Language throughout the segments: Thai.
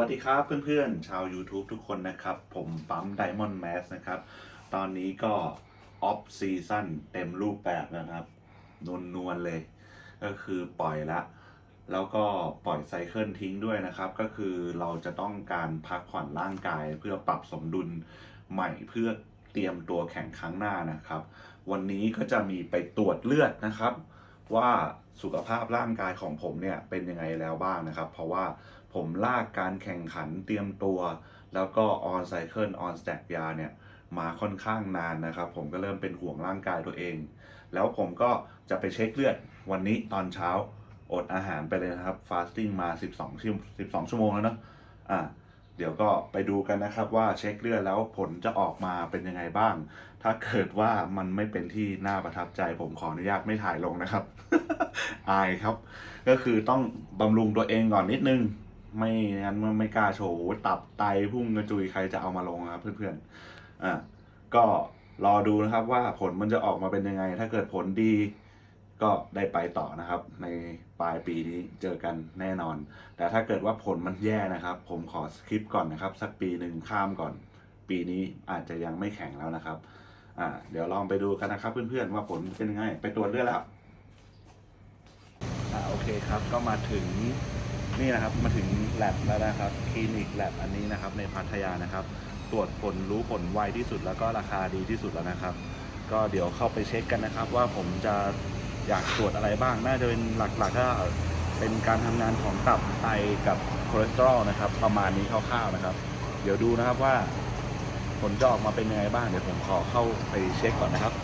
วัสดีครับเพื่อนๆ ชาว YouTube ทุกคนนะครับ ผมปั๊ม Diamond Mass นะครับ ตอนนี้ก็ออฟซีซั่นเต็มรูปแบบนะครับนวลนวลๆเลย ก็คือปล่อยละ แล้วก็ปล่อยไซเคิลทิ้งด้วยนะครับ ก็คือเราจะต้องการพักผ่อนร่างกายเพื่อปรับสมดุลใหม่เพื่อเตรียมตัวแข่งครั้งหน้านะครับ วันนี้ก็จะมีไปตรวจเลือดนะครับ ว่าสุขภาพร่างกายของผมเนี่ยเป็นยังไงแล้วบ้างนะครับ เพราะว่าผมลากการแข่งขันเตรียมตัว แล้วก็ออนไซเคิลออนสแต็กยาเนี่ยมาค่อนข้างนานนะครับ ผมก็เริ่มเป็นห่วงร่างกายตัวเอง แล้วผมก็จะไปเช็คเลือดวันนี้ตอนเช้าอดอาหารไปเลยนะครับฟาสติ้งมา 12 ชั่ว12ชั่วโมงแล้วเนอะอะ เดี๋ยวก็ไปดูกันนะครับว่าเช็คเลือดแล้วผลจะออกมาเป็นยังไงบ้าง ถ้าเกิดว่ามันไม่เป็นที่น่าประทับใจ ผมขออนุญาตไม่ถ่ายลงนะครับ อายครับ ก็คือต้องบำรุงตัวเองก่อนนิดนึง ไม่งั้นมันไม่กล้าโชว์ตับไตพุ่งกระจุยใครจะเอามาลงนะครับเพื่อนๆอะก็รอดูนะครับว่าผลมันจะออกมาเป็นยังไง ถ้าเกิดผลดี ก็ได้ไปต่อนะครับ ในปลายปีนี้เจอกันแน่นอน แต่ถ้าเกิดว่าผลมันแย่นะครับ ผมขอสคริปก่อนนะครับ สักปีหนึ่งข้ามก่อน ปีนี้อาจจะยังไม่แข่งแล้วนะครับอ่าเดี๋ยวลองไปดูกันนะครับเพื่อนๆว่าผลเป็นยังไง ไปตรวจเลือดแล้วอ่าโอเคครับก็มาถึงนี่นะครับมาถึงแลบแล้วนะครับคลินิกแลบอันนี้นะครับ ในพัทยานะครับ ตรวจผลรู้ผลไวที่สุดแล้วก็ราคาดีที่สุดแล้วนะครับ ก็เดี๋ยวเข้าไปเช็คกันนะครับ ว่าผมจะ อยากตรวจอะไรบ้าง น่าจะเป็นหลักๆก็เป็นการทำงานของตับไตกับคอเลสเตอรอลนะครับ ประมาณนี้คร่าวๆนะครับ เดี๋ยวดูนะครับว่าผลจะออกมาเป็นยังไงบ้าง เดี๋ยวผมขอเข้าไปเช็คก่อนนะครับ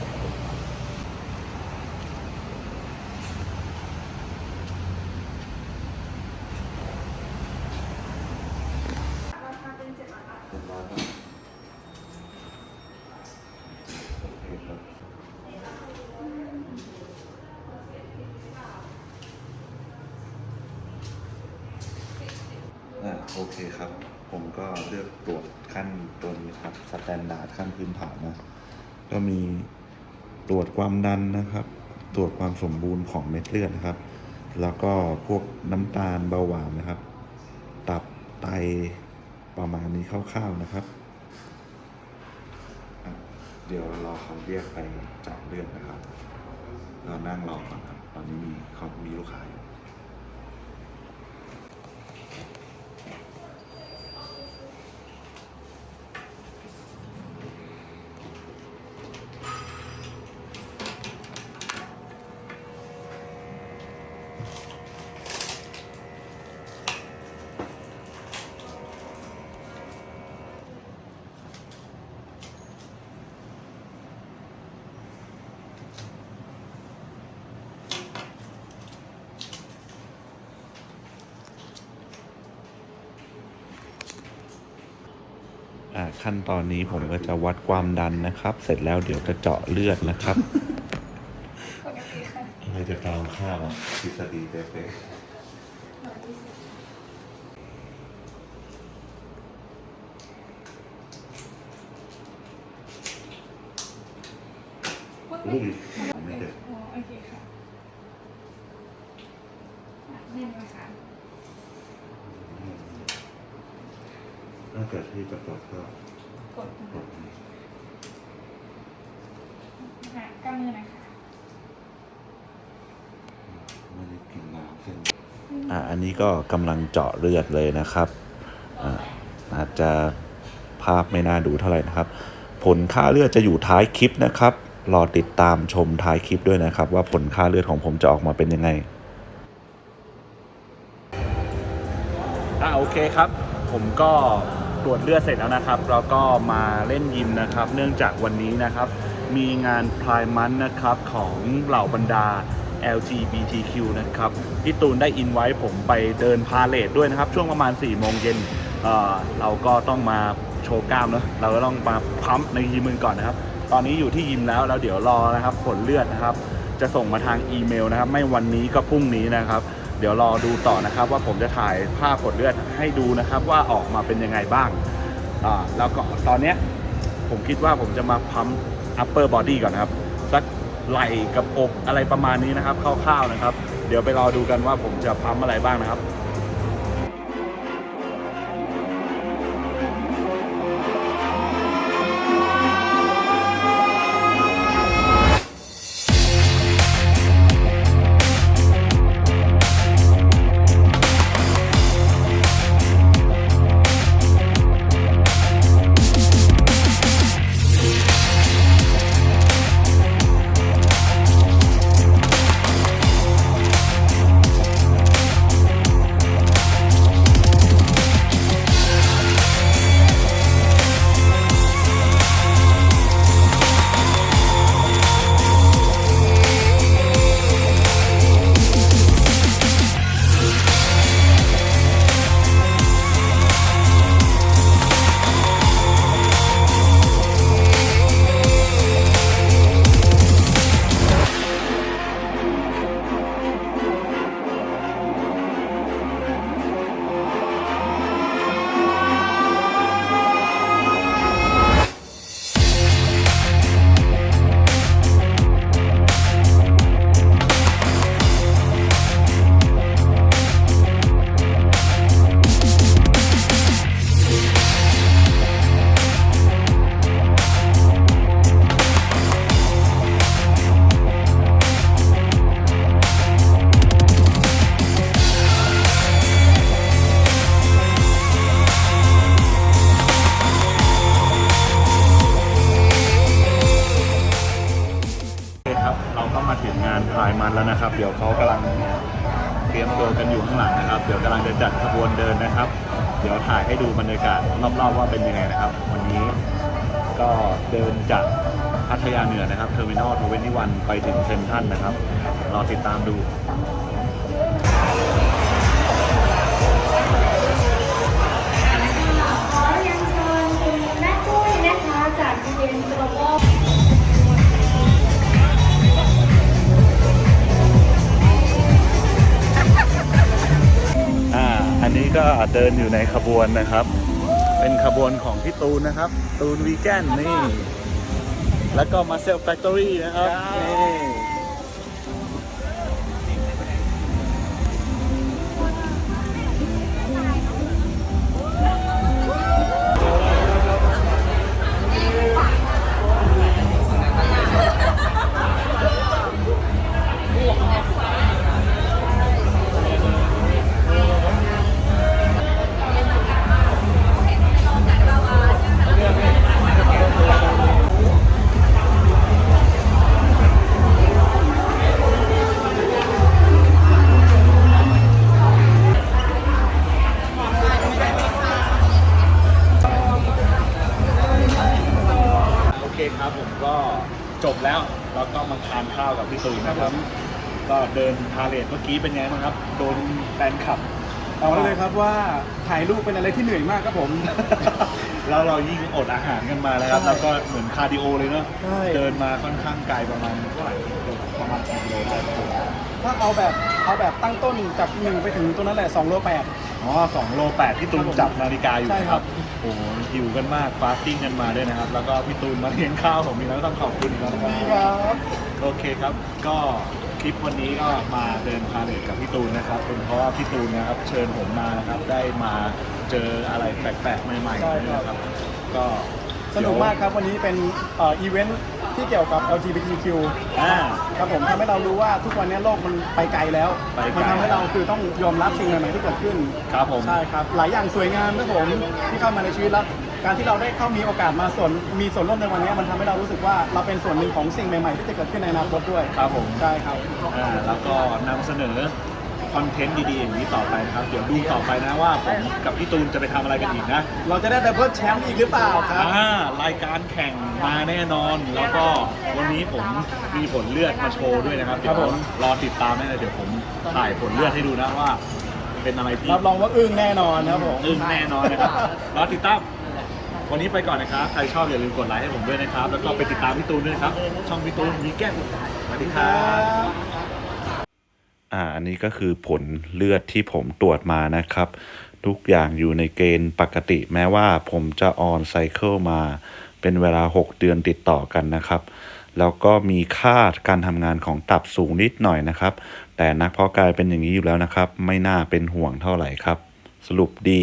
ราคาเป็นเจ็ดร้อยบาท เรียบร้อยครับโอเคครับอ่าโอเคครับ ผมก็เลือกตรวจขั้นตัวนี้ครับสแตนดาร์ดขั้นพื้นฐานนะ ก็มีตรวจความดันนะครับ ตรวจความสมบูรณ์ของเม็ดเลือดนะครับ แล้วก็พวกน้ำตาลเบาหวานนะครับ ตับไตประมาณนี้คร่าวๆนะครับ เดี๋ยวรอเขาเรียกไปเจาะเลือดนะครับ เรานั่งรอก่อนครับ ตอนนี้มีเขามีลูกค้า ขั้นตอนนี้ผมก็จะวัดความดันนะครับ เสร็จแล้วเดี๋ยวจะเจาะเลือดนะครับปกติค่ะไม่จะตามข้าวทฤษฎีเป๊ะร้อยยี่สิบพูดๆไม่อุ้ยพูดไม่ไม่เจ็บอ๋อโอเคค่ะอะแน่นไหมคะ ถ้าเกิดที่จะกดก็กดกดหาก้ามมือหน่อยค่ะไม่ได้กินน้ำเส้นอ่าอันนี้ก็กำลังเจาะเลือดเลยนะครับอ่าอาจจะภาพไม่น่าดูเท่าไหร่นะครับ ผลค่าเลือดจะอยู่ท้ายคลิปนะครับ รอติดตามชมท้ายคลิปด้วยนะครับ ว่าผลค่าเลือดของผมจะออกมาเป็นยังไงอ่าโอเคครับ ผมก็ ตรวจเลือดเสร็จแล้วนะครับแล้วก็มาเล่นยิมนะครับ เนื่องจากวันนี้นะครับ มีงานพรายมันนะครับของเหล่าบรรดา LGBTQ นะครับพี่ตูนได้อินไว้ผมไปเดินพาเลทด้วยนะครับ ช่วงประมาณ4โมงเย็นเออเราก็ต้องมาโชว์กล้ามเนอะเราก็ต้องมาพัมในยิมมือก่อนนะครับ ตอนนี้อยู่ที่ยิมแล้วแล้วเดี๋ยวรอนะครับ ผลเลือดนะครับ จะส่งมาทางอีเมลนะครับ ไม่วันนี้ก็พรุ่งนี้นะครับ เดี๋ยวรอดูต่อนะครับว่าผมจะถ่ายภาพผลเลือดให้ดูนะครับว่าออกมาเป็นยังไงบ้างอ่าแล้วก็ตอนเนี้ยผมคิดว่าผมจะมาพัมอัปเปอร์บอดี้ก่อนนะครับสักไหล่กับอกอะไรประมาณนี้นะครับคร่าวๆนะครับ เดี๋ยวไปรอดูกันว่าผมจะพัมอะไรบ้างนะครับายมันแล้วนะครับ เดี๋ยวเขากำลังเตรียมตัวกันอยู่ข้างหลังนะครับ เดี๋ยวกำลังจะจัดขบวนเดินนะครับ เดี๋ยวถ่ายให้ดูบรรยากาศรอบๆว่าเป็นยังไงนะครับ วันนี้ก็เดินจากพัทยาเหนือนะครับเทอร์มินอลทเวนตี้วันไปถึงเซนทรัลนะครับรอติดตามดู เดินอยู่ในขบวนนะครับ เป็นขบวนของพี่ตูนนะครับ ตูนวีแกนนี่ แล้วก็มาเซลแฟคทอรี่นะครับนี่ พี่ตูนนะครับ ก็เดินพาเลทเมื่อกี้เป็นไงบ้างครับ โดนแฟนคลับเอาได้เลยครับว่าถ่ายรูปเป็นอะไรที่เหนื่อยมากครับผม แล้วเรายิ่งอดอาหารกันมาแล้วครับ ใช่แล้วก็เหมือนคาร์ดิโอเลยเนาะใช่ เดินมาค่อนข้างไกลประมาณเท่าไหร่ประมาณกี่กิโลได้ครับผมถ้าเอาแบบเอาแบบตั้งต้นจากหนึ่งไปถึงตัวนั้นแหละ2โลแปด อ๋อสองโลแปดที่ตูนจับนาฬิกาอยู่ใช่นะคครัรับบโอ้โหหิวกันมากฟาสติ้งกันมาด้วยนะครับ แล้วก็พี่ตูนมาเลี้ยงข้าวผมอีกแล้วต้องขอบคุณอีกแล้วนะครับดีครับ โอเคครับ ก็คลิปวันนี้ก็มาเดินพาเลทกับพี่ตูนนะครับ เป็นเพราะว่าพี่ตูนนะครับเชิญผมมานะครับ ได้มาเจออะไรแปลกๆ ใหม่ๆนะครับ ก็สนุกมากครับวันนี้เป็นเอ่ออีเวนท์ที่เกี่ยวกับ LGBTQ อ่า ครับผมทำให้เรารู้ว่าทุกวันนี้โลกมันไปไกลแล้ว ไปไกล มันทำให้เราคือต้องยอมรับสิ่งใหม่ๆที่เกิดขึ้น ครับผม ใช่ครับ หลายอย่างสวยงามครับผมที่เข้ามาในชีวิตแล้ว การที่เราได้เข้ามีโอกาสมาส่วนมีส่วนร่วมในวันนี้มันทำให้เรารู้สึกว่าเราเป็นส่วนหนึ่งของสิ่งใหม่ๆ ที่จะเกิดขึ้นในอนาคตด้วยครับผม ใช่ครับ อ่าแล้วก็นำเสนอคอนเทนต์ดีๆอย่างนี้ต่อไปนะครับ เดี๋ยวดูต่อไปนะว่าผมกับพี่ตูนจะไปทำอะไรกันอีกนะเราจะได้ดับเบิลแชมป์อีกหรือเปล่าครับ อ่ารายการแข่งมาแน่นอน แล้วก็วันนี้ผมมีผลเลือดมาโชว์ด้วยนะครับครับผมเดี๋ยวรอติดตามได้เลยเดี๋ยวผมถ่ายผลเลือดให้ดูนะว่า เป็นอะไรที่รับรองว่าอึ้งแน่นอนนะครับผม อึ้งแน่นอนนะครับรอติดตาม วันนี้ไปก่อนนะครับ ใครชอบอย่าลืมกดไลค์ให้ผมด้วยนะครับ แล้วก็ไปติดตามพี่ตูนด้วยนะครับ ช่องพี่ตูนวีแกนสวัสดีครับอ่าอันนี้ก็คือผลเลือดที่ผมตรวจมานะครับ ทุกอย่างอยู่ในเกณฑ์ปกติ แม้ว่าผมจะออนไซเคิลมา เป็นเวลา 6 เดือนติดต่อกันนะครับ แล้วก็มีค่าการทำงานของตับสูงนิดหน่อยนะครับ แต่นักเพาะกายเป็นอย่างนี้อยู่แล้วนะครับ ไม่น่าเป็นห่วงเท่าไหร่ครับ สรุปดี